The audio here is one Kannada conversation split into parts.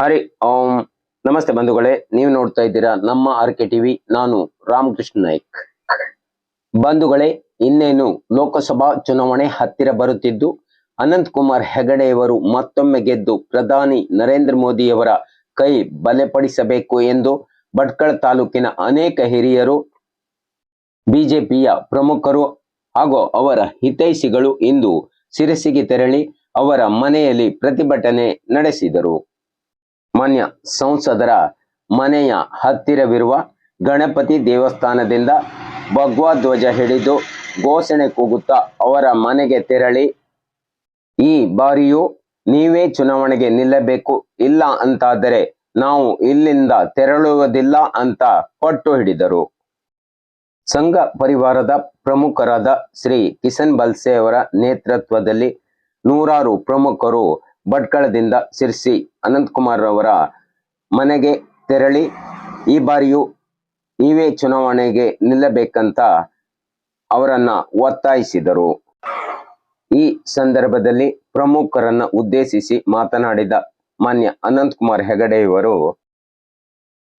ಹರಿ ಓಂ. ನಮಸ್ತೆ ಬಂಧುಗಳೇ, ನೀವು ನೋಡ್ತಾ ಇದ್ದೀರಾ ನಮ್ಮ ಆರ್ ಕೆ ಟಿವಿ, ನಾನು ರಾಮಕೃಷ್ಣ ನಾಯ್ಕ್. ಬಂಧುಗಳೇ, ಇನ್ನೇನು ಲೋಕಸಭಾ ಚುನಾವಣೆ ಹತ್ತಿರ ಬರುತ್ತಿದ್ದು ಅನಂತ್ ಕುಮಾರ್ ಹೆಗಡೆಯವರು ಮತ್ತೊಮ್ಮೆ ಗೆದ್ದು ಪ್ರಧಾನಿ ನರೇಂದ್ರ ಮೋದಿಯವರ ಕೈ ಬಲೆಪಡಿಸಬೇಕು ಎಂದು ಭಟ್ಕಳ ತಾಲೂಕಿನ ಅನೇಕ ಹಿರಿಯರು, ಬಿಜೆಪಿಯ ಪ್ರಮುಖರು ಹಾಗೂ ಅವರ ಹಿತೈಷಿಗಳು ಇಂದು ಸಿರಸಿಗೆ ತೆರಳಿ ಅವರ ಮನೆಯಲ್ಲಿ ಪ್ರತಿಭಟನೆ ನಡೆಸಿದರು. ಮಾನ್ಯ ಸಂಸದರ ಮನೆಯ ಹತ್ತಿರವಿರುವ ಗಣಪತಿ ದೇವಸ್ಥಾನದಿಂದ ಭಗವಧ್ವಜ ಹಿಡಿದು ಘೋಷಣೆ ಕೂಗುತ್ತಾ ಅವರ ಮನೆಗೆ ತೆರಳಿ, ಈ ಬಾರಿಯೂ ನೀವೇ ಚುನಾವಣೆಗೆ ನಿಲ್ಲಬೇಕು. ಇಲ್ಲ ಅಂತಾದರೆ ನಾವು ಇಲ್ಲಿಂದ ತೆರಳುವುದಿಲ್ಲ ಅಂತ ಪಟ್ಟು ಹಿಡಿದರು. ಸಂಘ ಪರಿವಾರದ ಪ್ರಮುಖರಾದ ಶ್ರೀ ಕಿಸನ್ ಬಲ್ಸೆ ಅವರ ನೇತೃತ್ವದಲ್ಲಿ ನೂರಾರು ಪ್ರಮುಖರು ಭಟ್ಕಳದಿಂದ ಸಿರ್ಸಿ ಅನಂತಕುಮಾರ್ ಅವರ ಮನೆಗೆ ತೆರಳಿ ಈ ಬಾರಿಯೂ ನೀವೇ ಚುನಾವಣೆಗೆ ನಿಲ್ಲಬೇಕಂತ ಅವರನ್ನ ಒತ್ತಾಯಿಸಿದರು. ಈ ಸಂದರ್ಭದಲ್ಲಿ ಪ್ರಮುಖರನ್ನ ಉದ್ದೇಶಿಸಿ ಮಾತನಾಡಿದ ಮಾನ್ಯ ಅನಂತಕುಮಾರ್ ಹೆಗಡೆಯವರು,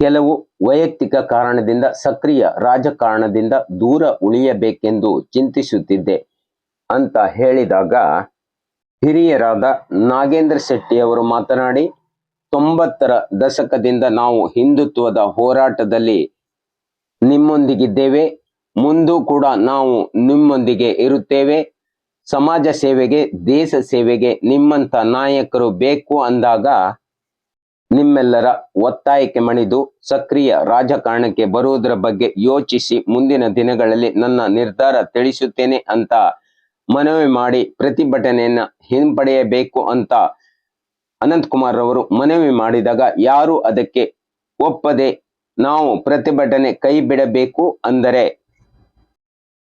ಕೆಲವು ವೈಯಕ್ತಿಕ ಕಾರಣದಿಂದ ಸಕ್ರಿಯ ರಾಜಕಾರಣದಿಂದ ದೂರ ಉಳಿಯಬೇಕೆಂದು ಚಿಂತಿಸುತ್ತಿದ್ದೆ ಅಂತ ಹೇಳಿದಾಗ ಹಿರಿಯರಾದ ನಾಗೇಂದ್ರ ಶೆಟ್ಟಿ ಅವರು ಮಾತನಾಡಿ, ತೊಂಬತ್ತರ ದಶಕದಿಂದ ನಾವು ಹಿಂದುತ್ವದ ಹೋರಾಟದಲ್ಲಿ ನಿಮ್ಮೊಂದಿಗಿದ್ದೇವೆ. ಮುಂದೂ ಕೂಡ ನಾವು ನಿಮ್ಮೊಂದಿಗೆ ಇರುತ್ತೇವೆ. ಸಮಾಜ ಸೇವೆಗೆ, ದೇಶ ಸೇವೆಗೆ ನಿಮ್ಮಂತ ನಾಯಕರು ಬೇಕು ಅಂದಾಗ ನಿಮ್ಮೆಲ್ಲರ ಒತ್ತಾಯಕ್ಕೆ ಮಣಿದು ಸಕ್ರಿಯ ರಾಜಕಾರಣಕ್ಕೆ ಬರುವುದರ ಬಗ್ಗೆ ಯೋಚಿಸಿ ಮುಂದಿನ ದಿನಗಳಲ್ಲಿ ನನ್ನ ನಿರ್ಧಾರ ತಿಳಿಸುತ್ತೇನೆ ಅಂತ ಮನವಿ ಮಾಡಿ ಪ್ರತಿಭಟನೆಯನ್ನ ಹಿಂಪಡೆಯಬೇಕು ಅಂತ ಅನಂತಕುಮಾರ್ ಅವರು ಮನವಿ ಮಾಡಿದಾಗ ಯಾರು ಅದಕ್ಕೆ ಒಪ್ಪದೆ ನಾವು ಪ್ರತಿಭಟನೆ ಕೈ ಬಿಡಬೇಕು ಅಂದರೆ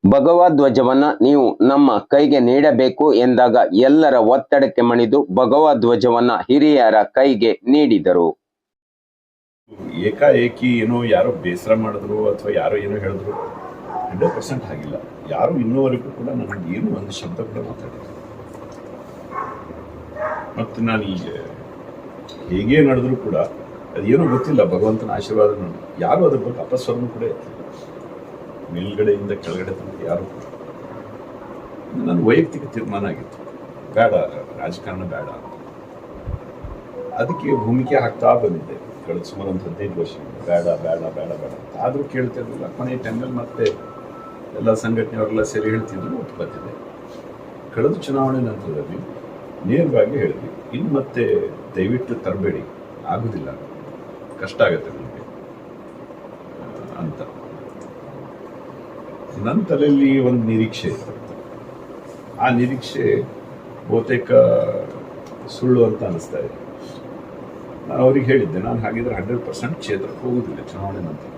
ಭಗವಧ್ವಜವನ್ನ ನೀವು ನಮ್ಮ ಕೈಗೆ ನೀಡಬೇಕು ಎಂದಾಗ ಎಲ್ಲರ ಒತ್ತಡಕ್ಕೆ ಮಣಿದು ಭಗವಧ್ವಜವನ್ನ ಹಿರಿಯರ ಕೈಗೆ ನೀಡಿದರು. ಏಕಾಏಕಿ ಏನೋ ಯಾರೋ ಬೇಸರ ಮಾಡಿದ್ರು ಅಥವಾ ಯಾರೋ ಏನೋ ಹೇಳಿದ್ರು. ಹಂಡ್ರೆಡ್ ಪರ್ಸೆಂಟ್ ಆಗಿಲ್ಲ. ಯಾರು ಇನ್ನೂವರೆಗೂ ಕೂಡ ನನಗೆ ಏನು ಒಂದು ಶಬ್ದ ಕೂಡ ಮಾತಾಡಿಲ್ಲ. ಮತ್ತು ನಾನು ಈಗ ಹೇಗೆ ನಡೆದ್ರು ಕೂಡ ಅದೇನೂ ಗೊತ್ತಿಲ್ಲ. ಭಗವಂತನ ಆಶೀರ್ವಾದ ಯಾರು ಅದ್ರ ಬಗ್ಗೆ ಅಪಸ್ವರನು ಕೂಡ ಎತ್ತಿಲ್ಲ. ಮೇಲ್ಗಡೆಯಿಂದ ಕೆಳಗಡೆ ತನಕ ಯಾರು ನನ್ನ ವೈಯಕ್ತಿಕ ತೀರ್ಮಾನ ಆಗಿತ್ತು. ಬೇಡ, ರಾಜಕಾರಣ ಬೇಡ ಅದಕ್ಕೆ ಭೂಮಿಕೆ ಹಾಕ್ತಾ ಬಂದಿದ್ದೆ. ಕಳೆದ ಸುಮಾರು ಒಂದು ಹದಿನೈದು ವರ್ಷ ಬೇಡ ಬೇಡ ಬೇಡ ಬೇಡ ಆದರೂ ಇರಲಿಲ್ಲ. ಕೊನೆಯ ಟೈಮಲ್ಲಿ ಮತ್ತೆ ಎಲ್ಲ ಸಂಘಟನೆಯವರೆಲ್ಲ ಸೇರಿ ಹೇಳ್ತಿದ್ರು ಒಪ್ಕೊತಿದ್ದೆ ಕಳೆದ ಚುನಾವಣೆ ನಂತರದಲ್ಲಿ ನೇರವಾಗಿ ಹೇಳಿದ್ವಿ, ಇನ್ನು ಮತ್ತೆ ದಯವಿಟ್ಟು ತರಬೇಡಿ, ಆಗುದಿಲ್ಲ, ಕಷ್ಟ ಆಗುತ್ತೆ ನಮಗೆ ಅಂತ. ನನ್ನ ತಲೆಯಲ್ಲಿ ಒಂದು ನಿರೀಕ್ಷೆ ಇತ್ತು. ಆ ನಿರೀಕ್ಷೆ ಬಹುತೇಕ ಸುಳ್ಳು ಅಂತ ಅನಿಸ್ತಾ ಇದೆ. ನಾನು ಅವ್ರಿಗೆ ಹೇಳಿದ್ದೆ, ನಾನು ಹಾಗಿದ್ರೆ ಹಂಡ್ರೆಡ್ ಪರ್ಸೆಂಟ್ ಕ್ಷೇತ್ರಕ್ಕೆ ಹೋಗುದಿಲ್ಲ ಚುನಾವಣೆ ನಂತರ.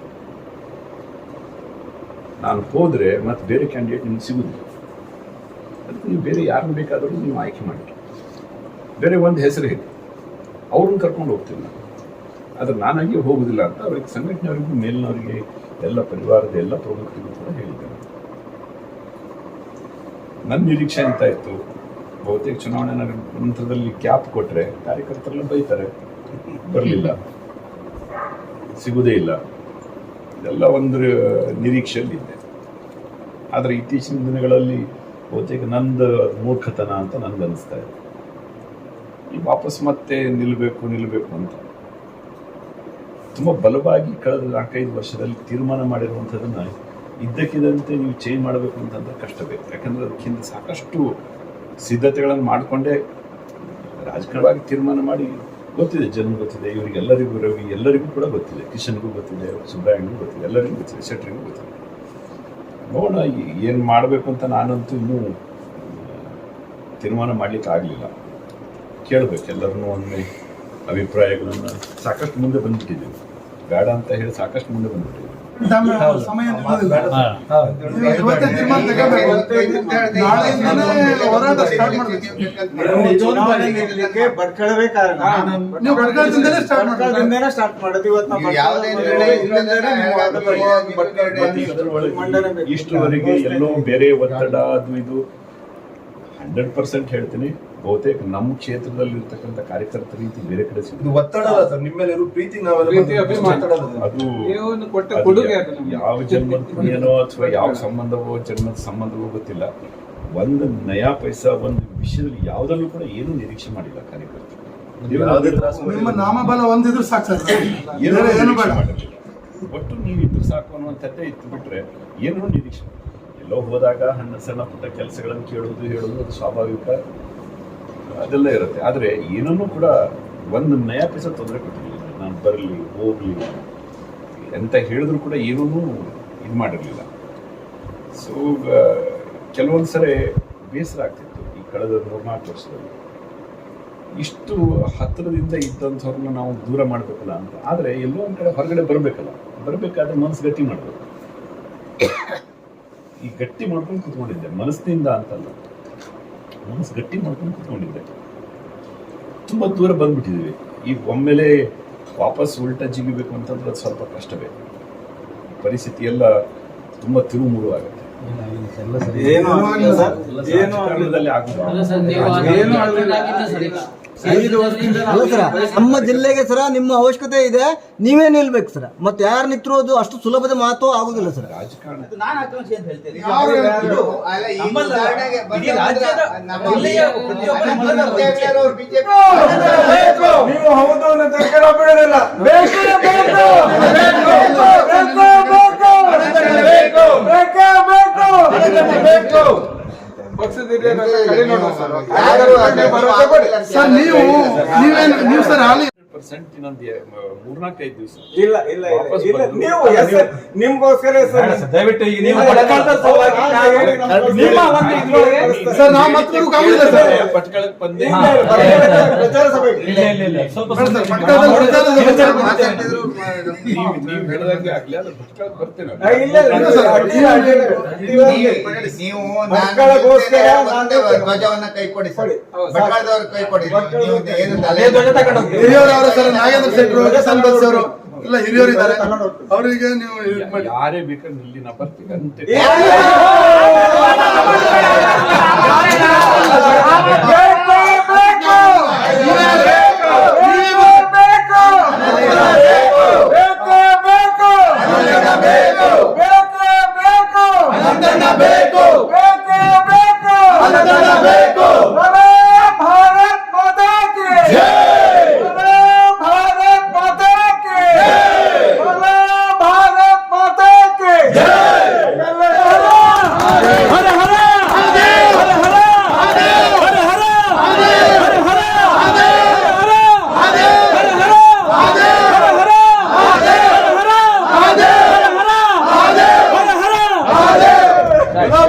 ನಾನು ಹೋದರೆ ಮತ್ತೆ ಬೇರೆ ಕ್ಯಾಂಡಿಡೇಟ್ ನಿಮ್ಗೆ ಸಿಗುದಿಲ್ಲ. ಅದಕ್ಕೆ ನೀವು ಬೇರೆ ಯಾರನ್ನು ಬೇಕಾದರೂ ನೀವು ಆಯ್ಕೆ ಮಾಡಿ. ಬೇರೆ ಒಂದು ಹೆಸರು ಹೇಳಿ. ಅವ್ರನ್ನ ಕರ್ಕೊಂಡು ಹೋಗ್ತೀನಿ ನಾನು. ಆದರೆ ನಾನಾಗಿ ಹೋಗುವುದಿಲ್ಲ ಅಂತ ಅವ್ರಿಗೆ ಸಂಘಟನೆಯವರಿಗೂ, ಮೇಲಿನವರಿಗೆ, ಎಲ್ಲ ಪರಿವಾರದ ಎಲ್ಲ ಪ್ರಮುಖರಿಗೂ ಕೂಡ ಹೇಳಿದ್ದೆ ನಾನು. ನನ್ನ ನಿರೀಕ್ಷೆ ಅಂತ ಇತ್ತು? ಬಹುತೇಕ ಚುನಾವಣೆ ನಂತರದಲ್ಲಿ ಕ್ಯಾಪ್ ಕೊಟ್ಟರೆ ಕಾರ್ಯಕರ್ತರೆಲ್ಲ ಬೈತಾರೆ. ಬರಲಿಲ್ಲ. ಸಿಗುವುದೇ ಇಲ್ಲ. ಇದೆಲ್ಲ ಒಂದು ನಿರೀಕ್ಷೆಯಲ್ಲಿದ್ದೆ ಆದರೆ ಇತ್ತೀಚಿನ ದಿನಗಳಲ್ಲಿ ಬಹುತೇಕ ನಂದು ಮೂರ್ಖತನ ಅಂತ ನನಗೆ ಅನಿಸ್ತಾ ಇದೆ. ಈ ವಾಪಸ್ ಮತ್ತೆ ನಿಲ್ಲಬೇಕು ನಿಲ್ಲಬೇಕು ಅಂತ. ತುಂಬ ಬಲವಾಗಿ ಕಳೆದ ನಾಲ್ಕೈದು ವರ್ಷದಲ್ಲಿ ತೀರ್ಮಾನ ಮಾಡಿರುವಂಥದ್ದನ್ನು ಇದ್ದಕ್ಕಿದ್ದಂತೆ ನೀವು ಚೇಂಜ್ ಮಾಡಬೇಕು ಅಂತಂದ್ರೆ ಕಷ್ಟ ಬೇಕು ಯಾಕಂದ್ರೆ ಅದಕ್ಕಿಂತ ಸಾಕಷ್ಟು ಸಿದ್ಧತೆಗಳನ್ನು ಮಾಡಿಕೊಂಡೇ ರಾಜಕೀಯವಾಗಿ ತೀರ್ಮಾನ ಮಾಡಿ ಗೊತ್ತಿದೆ ಜನ್ಮ ಗೊತ್ತಿದೆ, ಇವರಿಗೆಲ್ಲರಿಗೂ ರವಿ, ಎಲ್ಲರಿಗೂ ಕೂಡ ಗೊತ್ತಿದೆ, ಕಿಶನ್ಗೂ ಗೊತ್ತಿದೆ ಸುಬ್ರಾಯಣ್ಗೂ ಗೊತ್ತಿದೆ, ಎಲ್ಲರಿಗೂ ಗೊತ್ತಿದೆ, ಶೆಟ್ರಿಗೂ ಗೊತ್ತಿದೆ. ನೋಡೋಣ ಏನು ಮಾಡಬೇಕು ಅಂತ ನಾನಂತೂ ಇನ್ನೂ ತೀರ್ಮಾನ ಮಾಡ್ಲಿಕ್ಕೆ ಆಗಲಿಲ್ಲ. ಕೇಳಬೇಕು ಎಲ್ಲರನ್ನೂ ಒಮ್ಮೆ ಅಭಿಪ್ರಾಯಗಳನ್ನು ಸಾಕಷ್ಟು ಮುಂದೆ ಬಂದ್ಬಿಟ್ಟಿದ್ದೀವಿ. ಬೇಡ ಅಂತ ಹೇಳಿ ಸಾಕಷ್ಟು ಮುಂದೆ ಬಂದ್ಬಿಟ್ಟಿದ್ದೀವಿ. ಸಮಯ ಹೋರಾಟ ಸ್ಟಾರ್ಟ್ ಮಾಡ್ಬೇಕು. ಕಾರಣ. ನೀವು ಸ್ಟಾರ್ಟ್ ಮಾಡಿ. ಭಟ್ಕಳದಿಂದನೇ ಸ್ಟಾರ್ಟ್ ಮಾಡೋದು. ಇವತ್ತು ನಾವು. ಇಷ್ಟರವರೆಗೆ ಎಲ್ಲೋ ಬೇರೆ ಒತ್ತಡ ಅದು ಇದು ಹಂಡ್ರೆಡ್ ಪರ್ಸೆಂಟ್ ಹೇಳ್ತೀನಿ. ಬಹುತೇಕ ನಮ್ಮ ಕ್ಷೇತ್ರದಲ್ಲಿ ಇರ್ತಕ್ಕಂಥ ಕಾರ್ಯಕರ್ತರ ರೀತಿ ಬೇರೆ ಕಡೆ ಸಿಗುತ್ತೆ ಒತ್ತಡ ಅಲ್ಲ ಸರ್ ನಿಮ್ಮ ಮೇಲೆ ಇರೋ ಪ್ರೀತಿ ನಾವೆಲ್ಲ. ಅದು ಯಾವ ಜನ್ಮದ ಏನೋ ಅಥವಾ ಯಾವ ಸಂಬಂಧವೋ ಜನ್ಮದ ಸಂಬಂಧವೋ ಗೊತ್ತಿಲ್ಲ. ಒಂದು ನಯಾ ಪೈಸಾ ಒಂದು ವಿಷಯದಲ್ಲಿ ಯಾವುದಲ್ಲೂ ಕೂಡ ಏನು ನಿರೀಕ್ಷೆ ಮಾಡಿಲ್ಲ ಕಾರ್ಯಕರ್ತರು. ನಿಮ್ಮ ನಾಮಬಲ ಒಂದಿದ್ರು ಸಾಕು ಸರ್. ಏನೂ ಏನು ನಿರೀಕ್ಷೆ ಬೇಡ. ಒಟ್ಟು ನೀವು ಇದ್ರೆ ಸಾಕು ಅನ್ನುವಂಥದ್ದೇ ಇತ್ತು ಬಿಟ್ರೆ ಏನು ನಿರೀಕ್ಷೆ ಎಲ್ಲೋ ಹೋದಾಗ ಹಣ್ಣ ಸಣ್ಣ ಪುಟ್ಟ ಕೆಲಸಗಳನ್ನು ಕೇಳುವುದು ಹೇಳುವುದು ಅದು ಸ್ವಾಭಾವಿಕ. ಅದೆಲ್ಲ ಇರುತ್ತೆ. ಆದರೆ ಏನನ್ನೂ ಕೂಡ ಒಂದು ನಯ ಪೈಸ ತೊಂದರೆ ಕೊಟ್ಟಿರಲಿಲ್ಲ ನಾನು ಬರಲಿ, ಹೋಗಲಿ, ಎಂತ ಹೇಳಿದ್ರು ಕೂಡ ಏನೂ ಇದು ಮಾಡಿರಲಿಲ್ಲ. ಸೊ ಕೆಲವೊಂದು ಸರಿ ಬೇಸರ ಆಗ್ತಿತ್ತು ಈ ಕಳೆದ ಮೂರ್ನಾಲ್ಕು ವರ್ಷದಲ್ಲಿ. ಇಷ್ಟು ಹತ್ತಿರದಿಂದ ಇದ್ದಂಥವ್ರನ್ನ ನಾವು ದೂರ ಮಾಡಬೇಕಲ್ಲ ಅಂತ. ಆದರೆ ಎಲ್ಲೋ ಒಂದು ಕಡೆ ಹೊರಗಡೆ ಬರಬೇಕಲ್ಲ. ಬರಬೇಕಾದ್ರೆ ಮನಸ್ಸು ಗಟ್ಟಿ ಮಾಡಬೇಕು. ಈ ಗಟ್ಟಿ ಮಾಡ್ಕೊಂಡು ಕೂತ್ಕೊಂಡಿದ್ದೆ. ಮನಸ್ಸಿನಿಂದ ಅಂತಲ್ಲ. ಮನಸ್ಸು ಗಟ್ಟಿ ಮಾಡ್ಕೊಂಡು ಕೂತ್ಕೊಂಡಿದ್ದೆ ತುಂಬ ದೂರ ಬಂದ್ಬಿಟ್ಟಿದ್ದೀವಿ. ಈ ಒಮ್ಮೆಲೆ ವಾಪಸ್ ಉಲ್ಟಾ ಜಿಗಿಬೇಕು ಅಂತಂದ್ರೆ ಅದು ಸ್ವಲ್ಪ ಕಷ್ಟವೇ. ಪರಿಸ್ಥಿತಿ ಎಲ್ಲ ತುಂಬ ತಿರುಮುರು ಆಗುತ್ತೆ. ಏನು ಆಗಿಲ್ಲ ಸರ್. ಏನು ಆಗಿಲ್ಲ ಸರ ನಮ್ಮ ಜಿಲ್ಲೆಗೆ ಸರ ನಿಮ್ಮ ಅವಶ್ಯಕತೆ ಇದೆ ನೀವೇ ನಿಲ್ಬೇಕು ಸರ್. ಮತ್ತೆ ಯಾರು ನಿಂತಿರೋದು ಅದು ಅಷ್ಟು ಸುಲಭದ ಮಾತು ಆಗುದಿಲ್ಲ ಸರ್? ನೀವು ಹೌದು ಕಡೆ ಸರ್. ನೀವು ನೀವೇನು ನೀವು ಸರ್ ಹಾಲಿ ಪರ್ಸೆಂಟ್ ಇನ್ನೊಂದು ಮೂರ್ನಾಲ್ಕೈದು ದಿವಸ. ಇಲ್ಲ ಇಲ್ಲ ಇಲ್ಲ. ಇಲ್ಲ ನೀವು ನಿಮ್ಗೋಸ್ಕರ ದಯವಿಟ್ಟು ಈಗ ನೀವು ನಿಮ್ಮ ಒಂದು ಇದ್ರೊಳಗೆ ಸರ್ ನಾವು ಮತ್ತೆ ಸರ್. ಬಂದೆ ಇಲ್ಲ, ಇಲ್ಲ, ಪ್ರಚಾರ ಸಭೆ. ಇಲ್ಲ ಇಲ್ಲ ಇಲ್ಲ. ಸ್ವಲ್ಪ ನೀವು ನೀವು ಹೇಳ್ದಂಗೆ ಆಗ್ಲಿ ಅದು ಪಟ್ಕಳಕ್ ಬರ್ತೇನೆ ಇಲ್ಲ ಸರ್. ನೀವು ಮಕ್ಕಳಿಗೋಸ್ಕರ ಧ್ವಜವನ್ನ ಕೈ ಕೊಡಿ ಸರ್. ಕೊಡಿ. ಭಟ್ಕಳದವ್ರು ಕೈ ಕೊಡಿ. ನೀವು ಏನು ತಲೆ ಹಿರಿಯವರು ಅವರು ಸರ್ ನಾಗೇಂದ್ರ ಶೆಟ್ಟರು ಸಂತೋಷ್ ಅವರು ಎಲ್ಲ ಹಿರಿಯರು ಇದ್ದಾರೆ ಅವರಿಗೆ ನೀವು ಮಾಡಿ. ಯಾರೇ ಬೇಕಾದ್ರೆ ಇಲ್ಲಿ ನಾ ಬರ್ತೀನಿ ಅಂತೆ ಭಾರತ್ ಮಾತಾ ಕಿ ಭಾರತ್ ಮಾತಾ ಕಿ ಭಾರತ್ ಮಾತಾ ಕಿ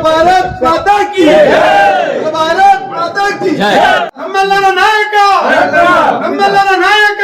ಭಾರತ್ ಮಾತಾ ಕಿ ಭಾರತ್ ಮಾತಾ ಕಿ ನಮ್ಮೆಲ್ಲರ ನಾಯಕ ನಮ್ಮೆಲ್ಲರ ನಾಯಕ